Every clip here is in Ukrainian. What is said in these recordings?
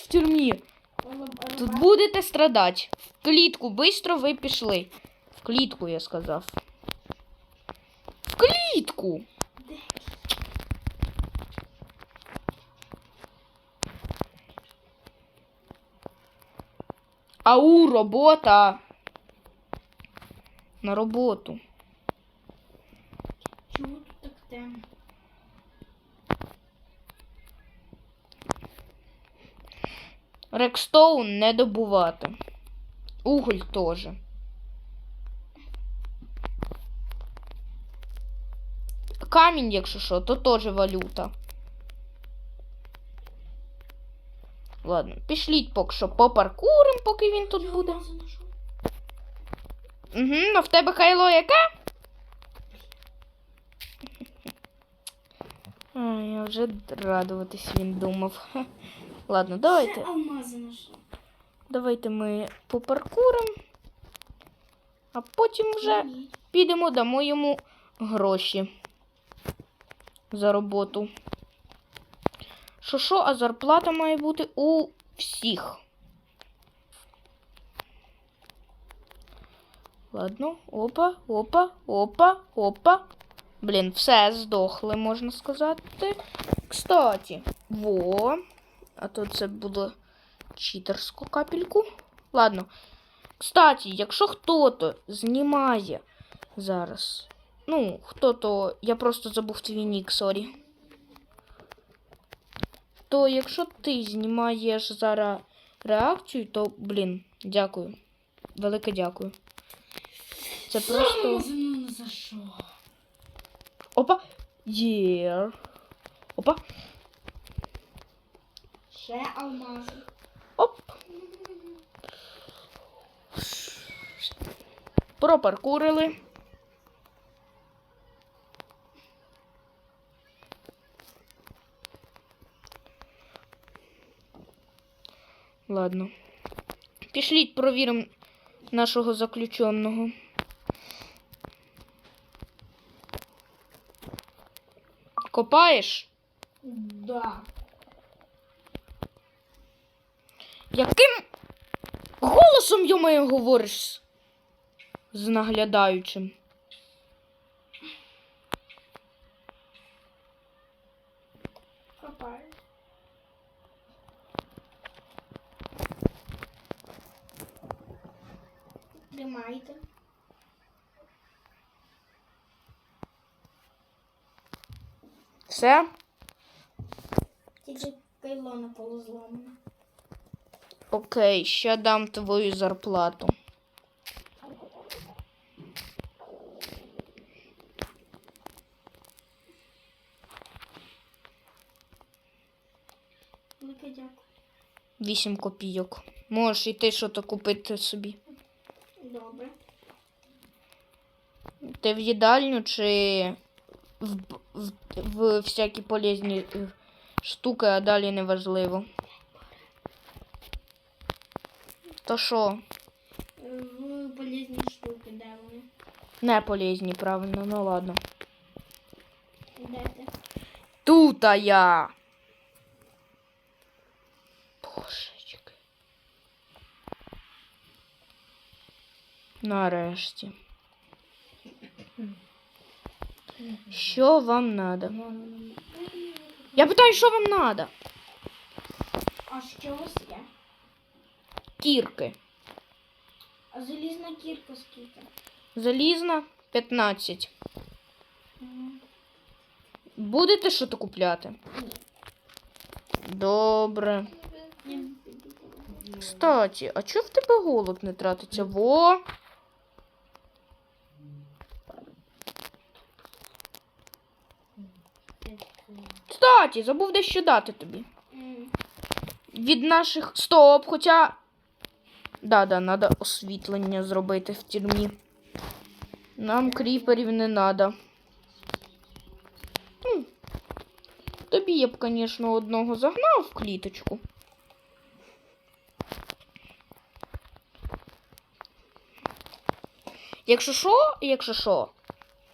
в тюрмі. Тут будете страдати. В клітку, бистро ви пішли. В клітку, я сказав. В клітку. Ау, робота. На роботу. Чому тут так темно? Рекстоун не добувати. Уголь теж. Камінь, якщо що, то теж валюта. Ладно, пішліть поки що попаркурим, поки він тут буде. Угу, а в тебе кайло яке? А, я вже радуватись він думав. Ладно, давайте. Давайте ми попаркурим, а потім вже підемо, дамо йому гроші за роботу. Що що, а зарплата має бути у всіх. Ладно, опа, опа, опа, опа. Блін, все здохли, можна сказати. Кстати, во. А то це було читерську капельку. Ладно. Кстати, якщо хто-то знімає зараз. Ну, хто-то. Я просто забув твій нік, сорі. То якщо ти знімаєш зараз реакцію, то, блін, дякую. Велике дякую. Це просто. Опа! Є. Опа. Ще алмази. Оп. Пропаркурили. Ладно. Пішліть провіримо нашого заключеного. Копаєш? Да. Яким голосом йому говориш з наглядаючим? Копаю. Тримайте. Все? Тільки кайло на полу зламане. Окей, ще дам твою зарплату. Вісім копійок. Можеш іти щось купити собі. Добре. Ти в їдальню чи в, в, в всякі полезні е, штуки, а далі не То що? В полезні штуки, де вони? Не полезні, правильно, ну ладно. Де ти? Тут я. Божечки. Нарешті. Що вам надо? Я питаю, що вам надо? А що у вас є? Кірки. А залізна кірка скільки? Залізна 15. Мгм. Будете що то купляти? Добре. Ні. Кстати, а чого в тебе голод не тратиться? Во. Кстати, забув дещо дати тобі. Від наших. Стоп, хоча. Да-да, треба освітлення зробити в тюрмі. Нам кріперів не треба. Тобі я б, звісно, одного загнав в кліточку. Якщо що, якщо що,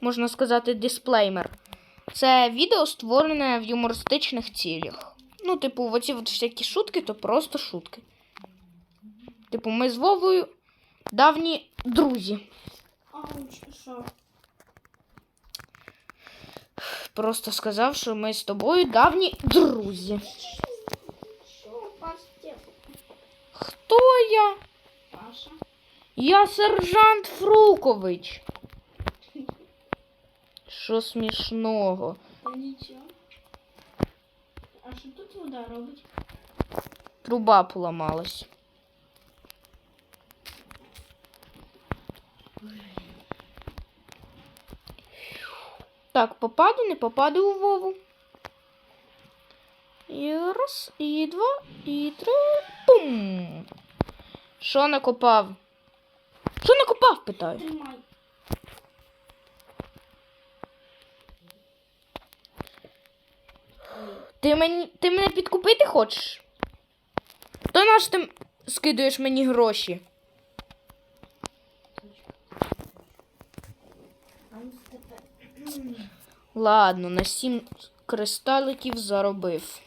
можна сказати, дисплеймер. Це відео створене в юмористичних цілях. Ну, типу, оці от всякі шутки, то просто шутки. Типу, ми з Вовою давні друзі. Ауч, що? Просто сказав, що ми з тобою давні друзі. Хто я? Паша? Я сержант Фрукович. Що смішного? Нічого. А що тут вода робить? Труба поламалась. Так, попаду, не попаду у Вову. І раз, і два, і три. Пум. Що накопав? Що накопав, питаю? Тримай. Ти, мені, ти мене підкупити хочеш? То наш ти скидуєш мені гроші? А ну тепер. Ладно, на сім кристаликів заробив.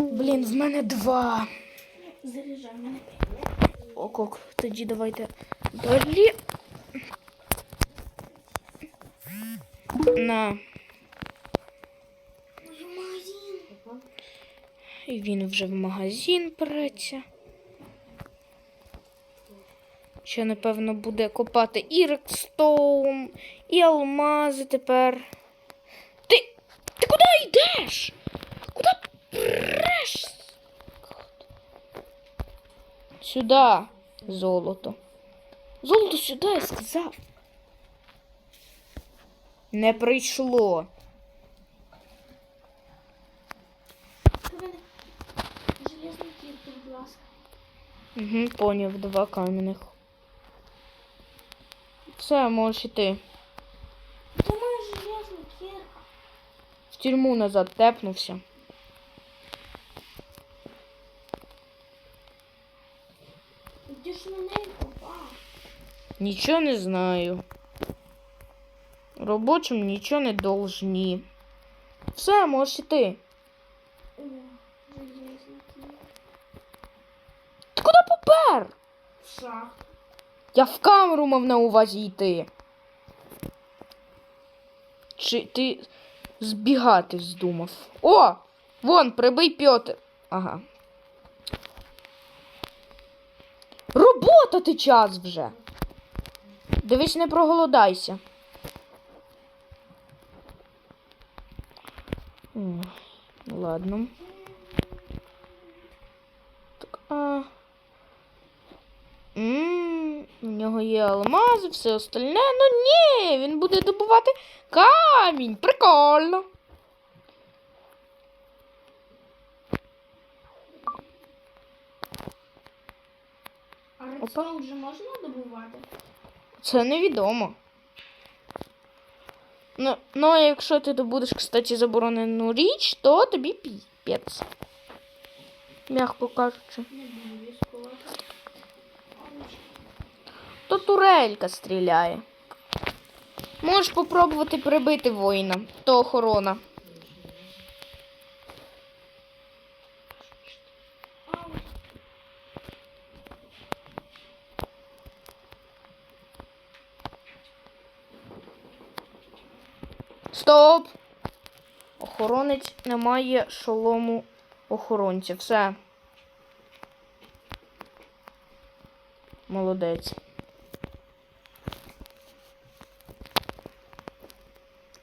Блін, в мене два. Заряджай мене. Окок, тоді давайте далі. На. Ой, магазин. І він вже в магазин переться. Ще, напевно, буде копати і рекстоун, і алмази тепер. Ти. Ти куди йдеш? Куди преш? Сюди, золото. Золото сюди, я сказав. Не прийшло. Мене кірки, будь ласка. Угу, поняв, два кам'яних. Все, можеш іти. Та моя железна кірка. В тюрму назад тепнувся. Ти ж неї попав. Нічого не знаю. Робочим нічого не должні. Все, можеш іти. О, железна кірка. В шахту. Я в камеру мав на увазі йти. Чи ти збігати вздумав? О! Вон, прибий Пьотр. Ага. Робота ти час вже. Дивись, не проголодайся. Ладно. Так, а... М, У нього є алмази, все остальне. Ну ні, він буде добувати камінь. Прикольно. А редстоун вже можна добувати? Це невідомо. Ну, ну а якщо ти добудеш, кстати, заборонену річ, то тобі піпець. М'яко кажучи. Турелька стріляє. Можеш попробувати прибити воїна, то охорона. Стоп! Охоронець не має шолому охоронця. Все. Молодець.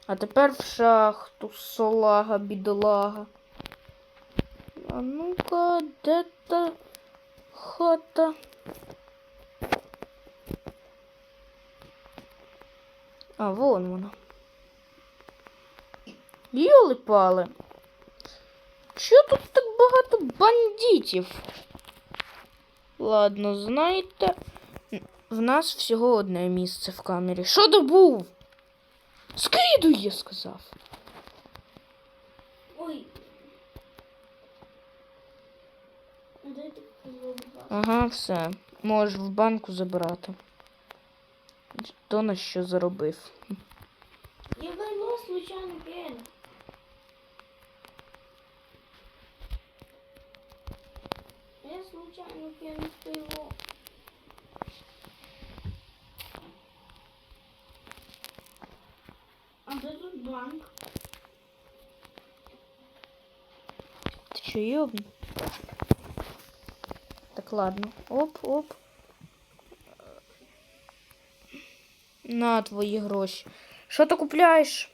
А тепер в шахту, солага, бідолага. А ну-ка, де та хата? А, вон вона. Йоли пали. Чого тут так багато бандитів? Ладно, знаєте, в нас всього одне місце в камері. Що добув? Скидуй, я сказав. Ой. Ну. Ага, все. Можеш в банку забирати. То на що заробив. Я войну случайно пен. Я случайно пен пиво. Де тут банк? Ти що йобн? Так, ладно. Оп, оп. На твої гроші. Що ти купляєш?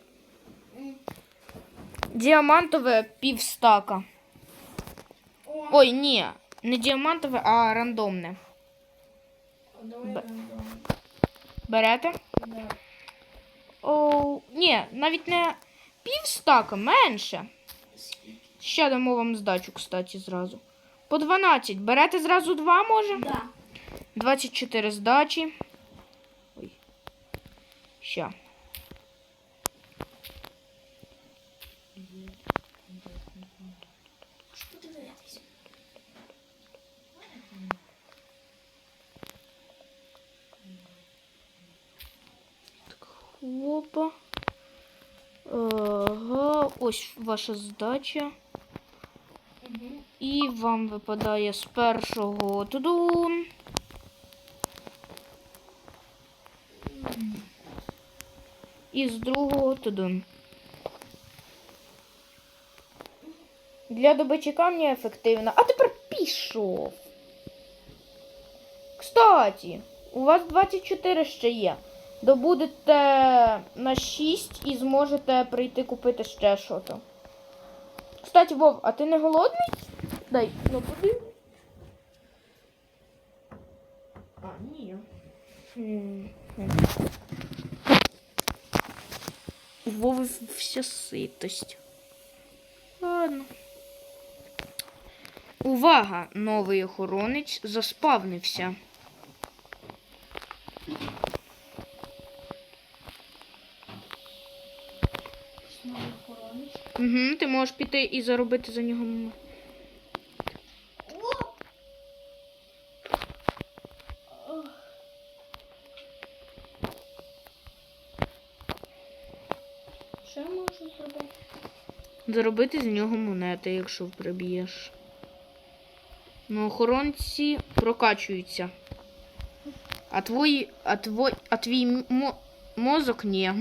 Діамантове півстака. Ой, ні, не діамантове, а рандомне. давай Б- рандом. Берете? Да. О, ні, навіть не півстака, менше. Ще дамо вам здачу, кстати, зразу. По 12. Берете зразу два, може? Да. 24 здачі. Ой. Ща. Опа. Ага, ось ваша здача. І вам випадає з першого тудун. І з другого тудун. Для добичі камня ефективно. А тепер пішов. Кстати, у вас 24 ще є. Добудете на 6 і зможете прийти купити ще щось. Кстати, Вов, а ти не голодний? Дай, ну подивись. А, ні. У Вови вся ситость. Ладно. Увага! Новий охоронець заспавнився. Угу, ти можеш піти і заробити за нього. Що я можу зробити? Заробити з нього монети, якщо приб'єш. Ну, охоронці прокачуються. А твої. А твой. А твій мо- мозок ні.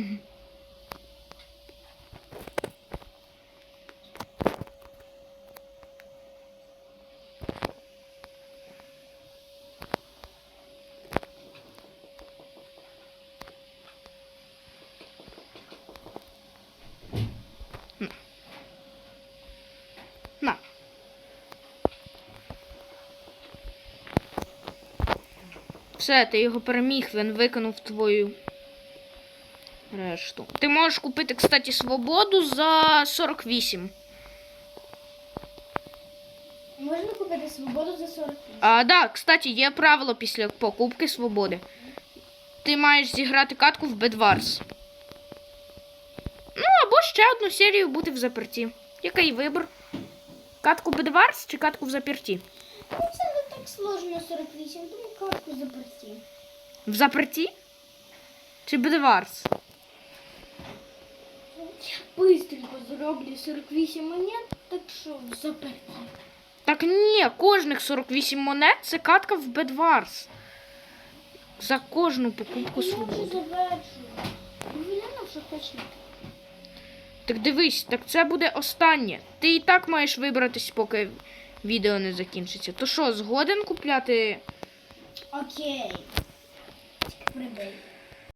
Все, ти його переміг, він виконав твою решту. Ти можеш купити, кстати, свободу за 48. Можна купити свободу за 40 тисяч? А, да, кстати, є правило після покупки свободи. Ти маєш зіграти катку в Бедварс. Ну, або ще одну серію бути в заперті. Який вибір? Катку Бедварс чи катку в заперті? Ну, це не так сложно 48, тому картку запрости. В заперті? Чи Бедварс? Быстренько зароблю 48 монет, так що заперти. Так ні, кожних 48 монет це катка в Бедварс. За кожну покупку Я вже свободи. завершую. Що хоче. Так дивись, так це буде останнє. Ти і так маєш вибратись, поки відео не закінчиться. То що, згоден купляти? Окей. Прибий.